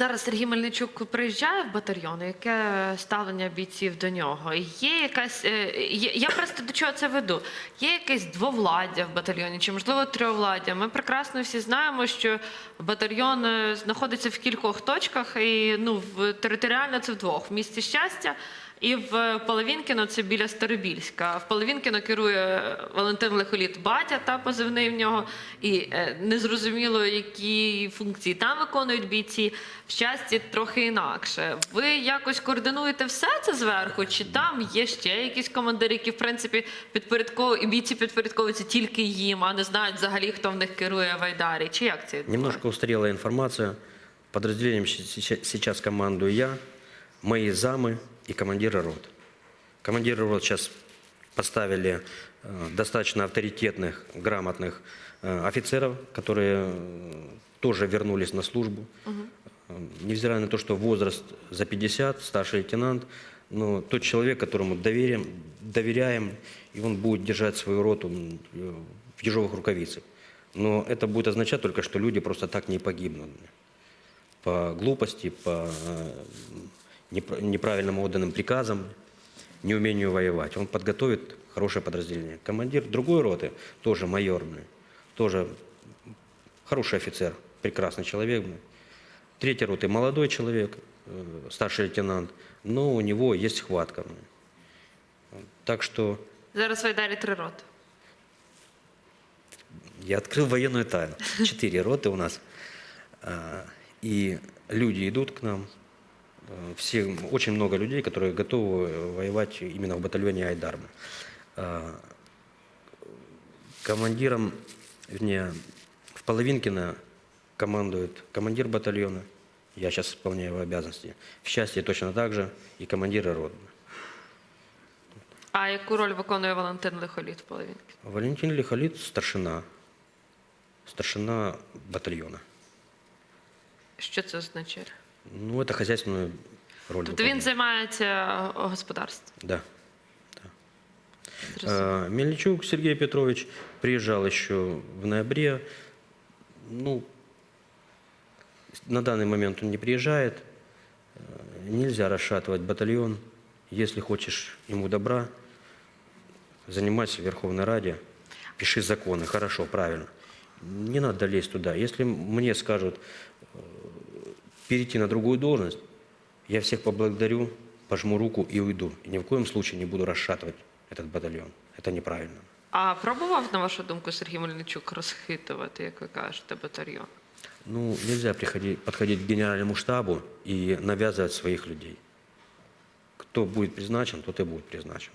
Зараз Сергій Мельничук приїжджає в батальйон. Яке ставлення бійців до нього? Є якась е, я просто до чого це веду? Є якесь двовладдя в батальйоні, чи можливо триовладдя? Ми прекрасно всі знаємо, що батальйон е, знаходиться в кількох точках, і ну в територіально це вдвох в місті щастя. І в Половінкіно це біля Старобільська. В Половінкіно керує Валентин Лихоліт батя та позивний в нього. І е, незрозуміло, які функції там виконують бійці. В щасті трохи інакше. Ви якось координуєте все це зверху? Чи там є ще якісь командири, які в принципі підпорядковують і бійці підпорядковуються тільки їм, а не знають взагалі, хто в них керує в Айдарі? Чи як це? Немножко устарела информация. Подразделением сейчас командую я, мои замы и командиры рот. Командиры рот сейчас поставили э, достаточно авторитетных, грамотных э, офицеров, которые э, тоже вернулись на службу. Э, Невзирая на то, что возраст за 50, старший лейтенант, но тот человек, которому доверяем, доверяем, и он будет держать свою роту в ежовых рукавицах. Но это будет означать только, что люди просто так не погибнут. По глупости, по неправильным отданным приказам, неумению воевать. Он подготовит хорошее подразделение. Командир другой роты, тоже майорный, тоже хороший офицер, прекрасный человек. Третьей роты молодой человек, э, старший лейтенант, но у него есть хватка. Так что Зараз в Айдарі три роти. Я открыл военную тайну. Четыре роты у нас. А, И люди идут к нам. А, Все, очень много людей, которые готовы воевать именно в батальоне Айдарма. А, Командиром, вернее, в Половинкино командует командир батальона. Я сейчас исполняю его обязанности. В счастье точно так же и командиры рот. А яку роль виконує Валентин Лихоліт в Половінки? Валентин Лихолит – старшина. Старшина батальона. Що це означає? Ну, это хозяйственную роль. Тобто він выполняет. займається е, господарством. Да. Зрозуміло. А, Мельничук Сергей Петрович приезжал еще в ноябре. Ну, на данный момент он не приезжает. Э, Нельзя расшатывать батальон. Если хочешь ему добра, занимайся в Верховной Раде, пиши законы. Хорошо, правильно. Не надо лезть туда. Если мне скажут э, перейти на другую должность, я всех поблагодарю, пожму руку и уйду. И ни в коем случае не буду расшатывать этот батальон. Это неправильно. А пробував, на вашу думку, Сергій Мельничук розхитувати, як ви кажете, батальйон? Ну, нельзя приходить, подходить к генеральному штабу и навязывать своих людей. Кто будет призначен, тот и будет призначен.